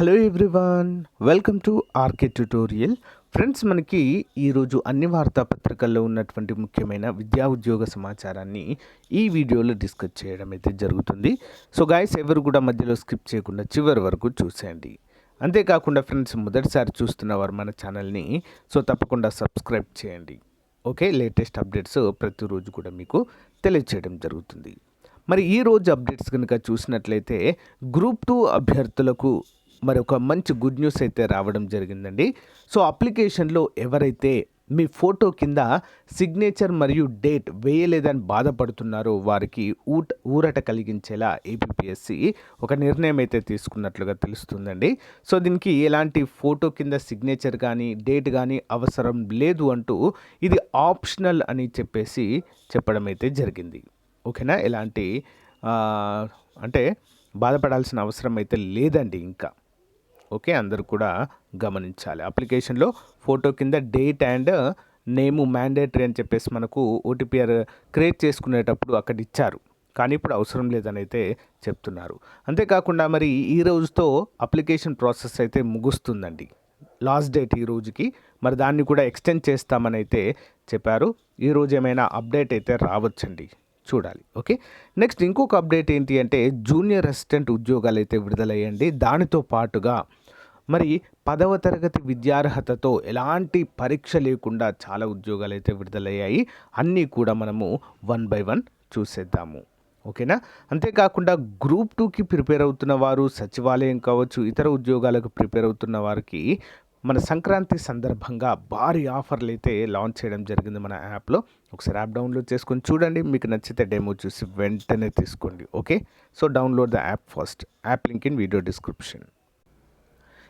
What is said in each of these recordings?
Hello everyone welcome to RK tutorial. Friends మనకి ఈరోజు అన్ని వార్తాపత్రికల్లో ఉన్నటువంటి ముఖ్యమైన విద్యా ఉద్యోగ సమాచారాన్ని ఈ వీడియోలో డిస్కస్ చేయడం అయితే జరుగుతుంది. సో గాయస్ ఎవరు కూడా మధ్యలో స్కిప్ చేయకుండా చివరి వరకు చూసేయండి. అంతేకాకుండా ఫ్రెండ్స్ మొదటిసారి చూస్తున్నవారు మన ఛానల్ని సో తప్పకుండా సబ్స్క్రైబ్ చేయండి. ఓకే లేటెస్ట్ అప్డేట్స్ ప్రతిరోజు కూడా మీకు తెలియచేయడం జరుగుతుంది. మరి ఈ రోజు అప్డేట్స్ కనుక చూసినట్లయితే గ్రూప్ టూ అభ్యర్థులకు మరి ఒక మంచి గుడ్ న్యూస్ అయితే రావడం జరిగిందండి. సో అప్లికేషన్లో ఎవరైతే మీ ఫోటో కింద సిగ్నేచర్ మరియు డేట్ వేయలేదని బాధపడుతున్నారో వారికి ఊట ఊరట కలిగించేలా ఏపీఎస్సి ఒక నిర్ణయం అయితే తీసుకున్నట్లుగా తెలుస్తుందండి. సో దీనికి ఎలాంటి ఫోటో కింద సిగ్నేచర్ కానీ డేట్ కానీ అవసరం లేదు అంటూ ఇది ఆప్షనల్ అని చెప్పేసి చెప్పడం అయితే జరిగింది. ఓకేనా? ఎలాంటి అంటే బాధపడాల్సిన అవసరం అయితే లేదండి ఇంకా. ఓకే అందరూ కూడా గమనించాలి. అప్లికేషన్లో ఫోటో కింద డేట్ అండ్ నేము మ్యాండేటరీ అని చెప్పేసి మనకు ఓటీపీఆర్ క్రియేట్ చేసుకునేటప్పుడు అక్కడ ఇచ్చారు కానీ ఇప్పుడు అవసరం లేదని అయితే చెప్తున్నారు. అంతేకాకుండా మరి ఈ రోజుతో అప్లికేషన్ ప్రాసెస్ అయితే ముగుస్తుందండి. లాస్ట్ డేట్ ఈ రోజుకి. మరి దాన్ని కూడా ఎక్స్టెండ్ చేస్తామని అయితే చెప్పారు. ఈ రోజు ఏమైనా అప్డేట్ అయితే రావచ్చండి. చూడాలి. ఓకే నెక్స్ట్ ఇంకొక అప్డేట్ ఏంటి అంటే జూనియర్ అసిస్టెంట్ ఉద్యోగాలు అయితే విడుదలయ్యండి. దానితో పాటుగా మరి పదవ తరగతి విద్యార్హతతో ఎలాంటి పరీక్ష లేకుండా చాలా ఉద్యోగాలు అయితే విడుదలయ్యాయి. అన్నీ కూడా మనము వన్ బై వన్ చూసేద్దాము. ఓకేనా? అంతేకాకుండా గ్రూప్ టూకి ప్రిపేర్ అవుతున్న వారు సచివాలయం కావచ్చు ఇతర ఉద్యోగాలకు ప్రిపేర్ అవుతున్న వారికి మన సంక్రాంతి సందర్భంగా భారీ ఆఫర్లు అయితే లాంచ్ చేయడం జరిగింది మన యాప్లో. ఒకసారి యాప్ డౌన్లోడ్ చేసుకొని చూడండి. మీకు నచ్చితే డెమో చూసి వెంటనే తీసుకోండి. Okay? So download the app first. App link in video description.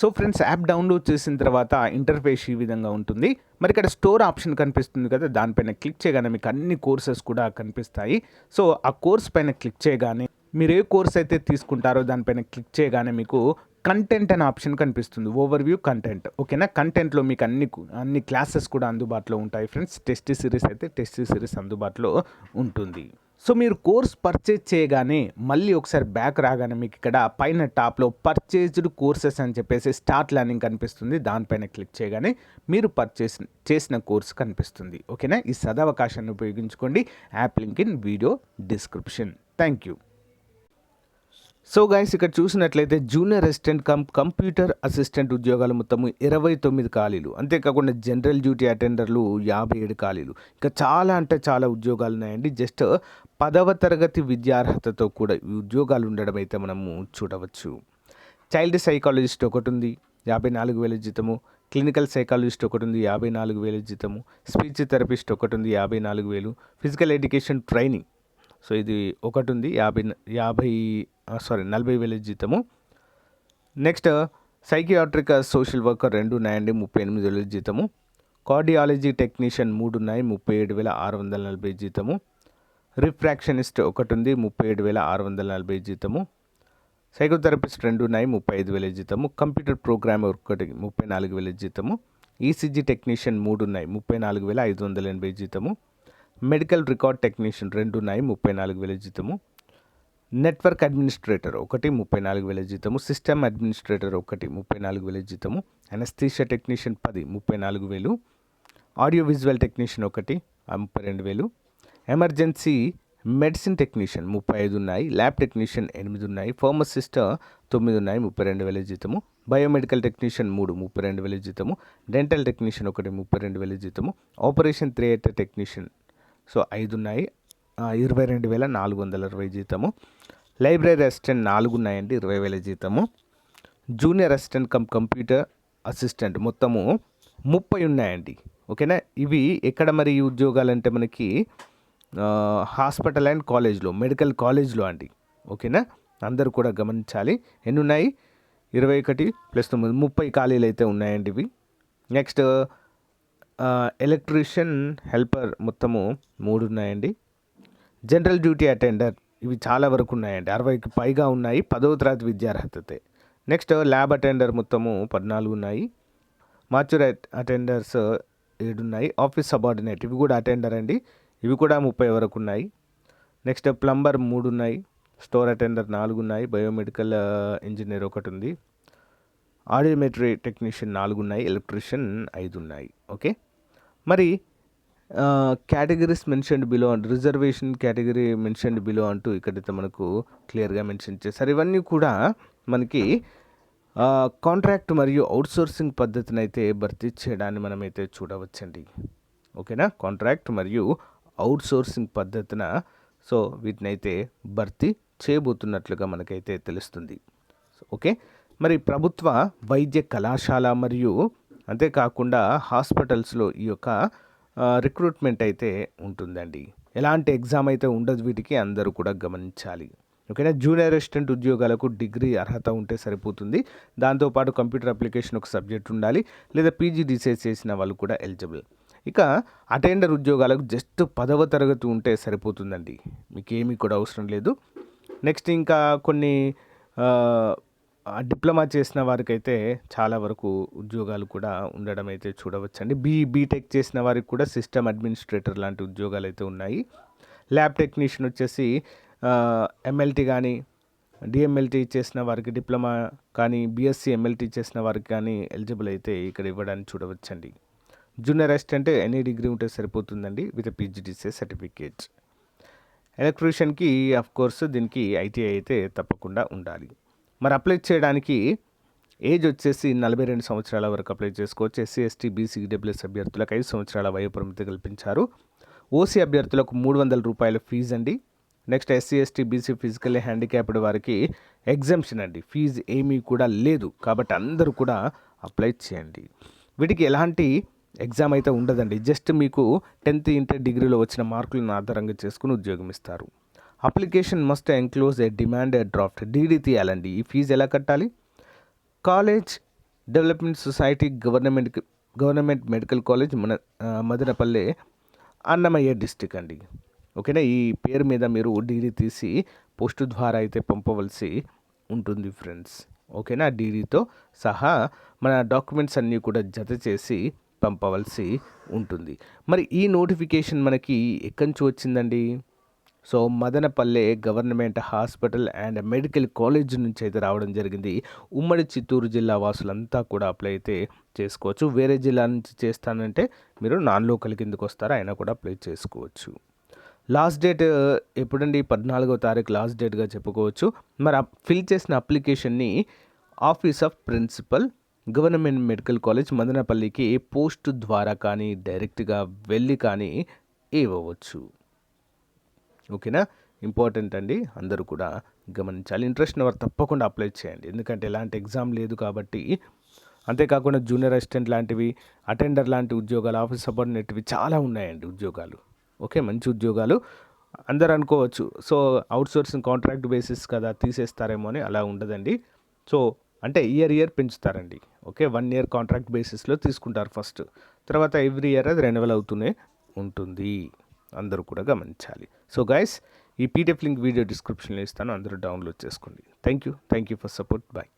So friends app download చేసిన తర్వాత ఇంటర్ఫేస్ ఈ విధంగా ఉంటుంది. మరి ఇక్కడ స్టోర్ ఆప్షన్ కనిపిస్తుంది కదా దానిపైన క్లిక్ చేయగానే మీకు అన్ని కోర్సెస్ కూడా కనిపిస్తాయి. సో ఆ కోర్స్ పైన క్లిక్ చేయగానే మీరు ఏ కోర్స్ అయితే తీసుకుంటారో దానిపైన క్లిక్ చేయగానే మీకు కంటెంట్ అనే ఆప్షన్ కనిపిస్తుంది. ఓవర్ వ్యూ కంటెంట్ ఓకేనా కంటెంట్లో మీకు అన్ని అన్ని క్లాసెస్ కూడా అందుబాటులో ఉంటాయి ఫ్రెండ్స్ టెస్ట్ సిరీస్ అయితే టెస్ట్ సిరీస్ అందుబాటులో ఉంటుంది. సో మీరు కోర్స్ పర్చేజ్ చేయగానే మళ్ళీ ఒకసారి బ్యాక్ రాగానే మీకు ఇక్కడ పైన టాప్లో పర్చేజ్డ్ కోర్సెస్ అని చెప్పేసి స్టార్ట్ లెర్నింగ్ కనిపిస్తుంది. దానిపైన క్లిక్ చేయగానే మీరు పర్చేస్ చేసిన కోర్స్ కనిపిస్తుంది. ఓకేనా ఈ సదవకాశాన్ని ఉపయోగించుకోండి. App link in video description thank you so guys ఇక్కడ చూసినట్లయితే junior assistant cum computer assistant ఉద్యోగాలు మొత్తం ఇరవై తొమ్మిది ఖాళీలు. అంతేకాకుండా జనరల్ డ్యూటీ అటెండర్లు యాభై ఏడు ఖాళీలు. ఇంకా చాలా అంటే చాలా ఉద్యోగాలు ఉన్నాయండి. జస్ట్ పదవ తరగతి విద్యార్హతతో కూడా ఈ ఉద్యోగాలు ఉండడం అయితే మనము చూడవచ్చు. చైల్డ్ సైకాలజిస్ట్ ఒకటి ఉంది యాభై నాలుగు వేల జీతము. క్లినికల్ సైకాలజిస్ట్ ఒకటి ఉంది యాభై నాలుగు వేల జీతము. స్పీచ్ థెరపిస్ట్ ఒకటి ఉంది యాభై నాలుగు వేలు. ఫిజికల్ ఎడ్యుకేషన్ ట్రైనింగ్ సో ఇది ఒకటి ఉంది యాభై యాభై సారీ నలభై వేల జీతము. నెక్స్ట్ సైకియాట్రిక్ సోషల్ వర్కర్ రెండు ఉన్నాయండి ముప్పై ఎనిమిది వేల జీతము. కార్డియాలజీ టెక్నీషియన్ మూడు ఉన్నాయి ముప్పై ఏడు వేల ఆరు వందల నలభై జీతము. రిఫ్రాక్షనిస్ట్ ఒకటి ఉంది ముప్పై ఏడు వేల ఆరు వందల నలభై జీతము. సైకోథెరపిస్ట్ రెండు ఉన్నాయి ముప్పై ఐదు వేల జీతము. కంప్యూటర్ ప్రోగ్రామర్ ఒకటి ముప్పై నాలుగు వేల జీతము. ఈసీజీ టెక్నీషియన్ మూడు ఉన్నాయి ముప్పై నాలుగు వేల ఐదు వందల ఎనభై జీతము. మెడికల్ రికార్డ్ టెక్నీషియన్ రెండు ఉన్నాయి ముప్పై నాలుగు వేల జీతము. నెట్వర్క్ అడ్మినిస్ట్రేటర్ ఒకటి ముప్పై నాలుగు వేల జీతము. సిస్టమ్ అడ్మినిస్ట్రేటర్ ఒకటి ముప్పై నాలుగు వేల జీతము. అనస్థీషియా టెక్నీషియన్ పది ముప్పై నాలుగు వేలు. ఆడియో విజువల్ టెక్నీషియన్ ఒకటి ముప్పై రెండు వేలు. ఎమర్జెన్సీ మెడిసిన్ టెక్నీషియన్ ముప్పై ఐదు ఉన్నాయి. ల్యాబ్ టెక్నీషియన్ ఎనిమిది ఉన్నాయి. ఫార్మసిస్ట్ తొమ్మిది ఉన్నాయి ముప్పై రెండు వేల జీతము. బయోమెడికల్ టెక్నీషియన్ మూడు ముప్పై రెండు వేల జీతము. డెంటల్ టెక్నీషియన్ ఒకటి ముప్పై రెండు వేల జీతము. ఆపరేషన్ థియేటర్ టెక్నీషియన్ సో ఐదు ఉన్నాయి ఇరవై రెండు వేల నాలుగు వందల ఇరవై జీతము. లైబ్రరీ అసిస్టెంట్ నాలుగు ఉన్నాయండి ఇరవై వేల జీతము. Junior assistant cum computer assistant మొత్తము ముప్పై ఉన్నాయండి. ఓకేనా? ఇవి ఎక్కడ మరి ఈ ఉద్యోగాలు అంటే మనకి హాస్పిటల్ అండ్ కాలేజ్లో మెడికల్ కాలేజ్లో అండి. ఓకేనా? అందరూ కూడా గమనించాలి. ఎన్ని ఉన్నాయి? ఇరవై ఒకటి ప్లస్ తొమ్మిది ముప్పై ఖాళీలు అయితే ఉన్నాయండి ఇవి. నెక్స్ట్ ఎలక్ట్రీషియన్ హెల్పర్ మొత్తము మూడు ఉన్నాయండి జనరల్ డ్యూటీ అటెండర్ ఇవి చాలా వరకు ఉన్నాయండి. అరవైకి పైగా ఉన్నాయి. పదవ తరగతి విద్యార్హతతే నెక్స్ట్ ల్యాబ్ అటెండర్ మొత్తము పద్నాలుగు ఉన్నాయి మాచ్యూర్ అటెండర్స్ ఏడు ఉన్నాయి ఆఫీస్ సబార్డినేట్ ఇవి కూడా అటెండర్ అండి. ఇవి కూడా ముప్పై వరకు ఉన్నాయి. నెక్స్ట్ ప్లంబర్ మూడు ఉన్నాయి స్టోర్ అటెండర్ నాలుగు ఉన్నాయి బయోమెడికల్ ఇంజనీర్ ఒకటి ఉంది ఆడియోమెట్రీ టెక్నీషియన్ నాలుగు ఉన్నాయి ఎలక్ట్రీషియన్ ఐదు ఉన్నాయి ఓకే? మరి కేటగిరీస్ మెన్షన్డ్ బిలో అంటూ రిజర్వేషన్ కేటగిరీ మెన్షన్డ్ బిలో అంటూ ఇక్కడైతే మనకు క్లియర్గా మెన్షన్ చేశారు ఇవన్నీ కూడా మనకి కాంట్రాక్ట్ మరియు అవుట్సోర్సింగ్ పద్ధతిని అయితే భర్తీ చేయడాన్ని మనమైతే చూడవచ్చండి. ఓకేనా? కాంట్రాక్ట్ మరియు అవుట్సోర్సింగ్ పద్ధతిన సో వీటిని అయితే భర్తీ చేయబోతున్నట్లుగా మనకైతే తెలుస్తుంది. ఓకే? మరి ప్రభుత్వ వైద్య కళాశాల మరియు అంతేకాకుండా హాస్పిటల్స్లో ఈ యొక్క రిక్రూట్మెంట్ అయితే ఉంటుందండి. ఎలాంటి ఎగ్జామ్ అయితే ఉండదు వీటికి అందరూ కూడా గమనించాలి. ఓకేనా? జూనియర్ అసిస్టెంట్ ఉద్యోగాలకు డిగ్రీ అర్హత ఉంటే సరిపోతుంది. దాంతోపాటు కంప్యూటర్ అప్లికేషన్ ఒక సబ్జెక్ట్ ఉండాలి లేదా పీజీ డిసైడ్ చేసిన వాళ్ళు కూడా ఎలిజిబుల్. ఇక అటెండర్ ఉద్యోగాలకు జస్ట్ పదవ తరగతి ఉంటే సరిపోతుందండి. మీకు ఏమీ కూడా అవసరం లేదు. నెక్స్ట్ ఇంకా కొన్ని డిప్లొమా చేసిన వారికైతే చాలా వరకు ఉద్యోగాలు కూడా ఉండడం అయితే చూడవచ్చండి. బీ బీటెక్ చేసిన వారికి కూడా సిస్టమ్ అడ్మినిస్ట్రేటర్ లాంటి ఉద్యోగాలు అయితే ఉన్నాయి. ల్యాబ్ టెక్నీషియన్ వచ్చేసి ఎంఎల్టీ కానీ డిఎంఎల్టీ చేసిన వారికి డిప్లొమా కానీ బీఎస్సీ ఎంఎల్టీ చేసిన వారికి కానీ ఎలిజిబుల్ అయితే ఇక్కడ ఇవ్వడానికి చూడవచ్చండి. జూనియర్ అసిస్టెంట్ ఎనీ డిగ్రీ ఉంటే సరిపోతుందండి విత్ పీజీడీసీ సర్టిఫికేట్. ఎలక్ట్రీషియన్కి అఫ్ కోర్స్ దీనికి ఐటీఐ అయితే తప్పకుండా ఉండాలి. మరి అప్లై చేయడానికి ఏజ్ వచ్చేసి నలభై రెండు సంవత్సరాల వరకు అప్లై చేసుకోవచ్చు. ఎస్సీ ఎస్టీ బీసీ డబ్ల్యూఎస్ అభ్యర్థులకు ఐదు సంవత్సరాల వయో పరిమితి కల్పించారు. ఓసీ అభ్యర్థులకు మూడు వందల రూపాయల ఫీజు అండి. Next SC ST BC physically handicapped వారికి ఎగ్జామ్షన్ అండి. ఫీజు ఏమీ కూడా లేదు. కాబట్టి అందరూ కూడా అప్లై చేయండి. వీటికి ఎలాంటి ఎగ్జామ్ అయితే ఉండదండి. జస్ట్ మీకు టెన్త్ ఇంటర్ డిగ్రీలో వచ్చిన మార్కులను ఆధారంగా చేసుకుని ఉద్యోగం ఇస్తారు. Application must enclose a demand draft. DD తీయాలండి. ఈ ఫీజు ఎలా కట్టాలి? College development society government government medical college మన మదనపల్లె అన్నమయ్య డిస్టిక్ అండి. ఓకేనా? ఈ పేరు మీద మీరు డీడీ తీసి పోస్ట్ ద్వారా అయితే పంపవలసి ఉంటుంది ఫ్రెండ్స్. ఓకేనా? డీడీతో సహా మన డాక్యుమెంట్స్ అన్నీ కూడా జత చేసి పంపవలసి ఉంటుంది. మరి ఈ నోటిఫికేషన్ మనకి ఎక్కడి నుంచి వచ్చిందండి? So Madanapalle government hospital and medical college నుంచి అయితే రావడం జరిగింది. ఉమ్మడి చిత్తూరు జిల్లా వాసులంతా కూడా అప్లై అయితే చేసుకోవచ్చు. వేరే జిల్లా నుంచి చేస్తానంటే మీరు నాన్ లోకల్ కిందకు వస్తారా? అయినా కూడా అప్లై చేసుకోవచ్చు. లాస్ట్ డేట్ ఎప్పుడండి? పద్నాలుగో తారీఖు లాస్ట్ డేట్గా చెప్పుకోవచ్చు. మరి ఫిల్ చేసిన అప్లికేషన్ని office of principal government medical college మదనపల్లికి post ద్వారా కానీ డైరెక్ట్గా వెళ్ళి కానీ ఇవ్వవచ్చు. ఓకేనా? ఇంపార్టెంట్ అండి. అందరూ కూడా గమనించాలి. ఇంట్రెస్ట్ వారు తప్పకుండా అప్లై చేయండి. ఎందుకంటే ఎలాంటి ఎగ్జామ్ లేదు కాబట్టి. అంతేకాకుండా జూనియర్ అసిస్టెంట్ లాంటివి అటెండర్ లాంటి ఉద్యోగాలు ఆఫీస్ సబార్డినేట్వి చాలా ఉన్నాయండి ఉద్యోగాలు. ఓకే? మంచి ఉద్యోగాలు. అందరు అనుకోవచ్చు. సో అవుట్సోర్సింగ్ కాంట్రాక్ట్ బేసిస్ కదా తీసేస్తారేమో అని అలా ఉండదండి. సో అంటే ఇయర్ ఇయర్ పెంచుతారండి. ఓకే? వన్ ఇయర్ కాంట్రాక్ట్ బేసిస్లో తీసుకుంటారు ఫస్ట్. తర్వాత ఎవ్రీ ఇయర్ అది రెన్యువల్ అవుతూనే ఉంటుంది. అందరూ కూడా గమనించాలి. సో గైస్ ఈ పీడిఎఫ్ లింక్ వీడియో డిస్క్రిప్షన్లో ఇస్తాను. అందరూ డౌన్లోడ్ చేసుకోండి. Thank you thank you for support bye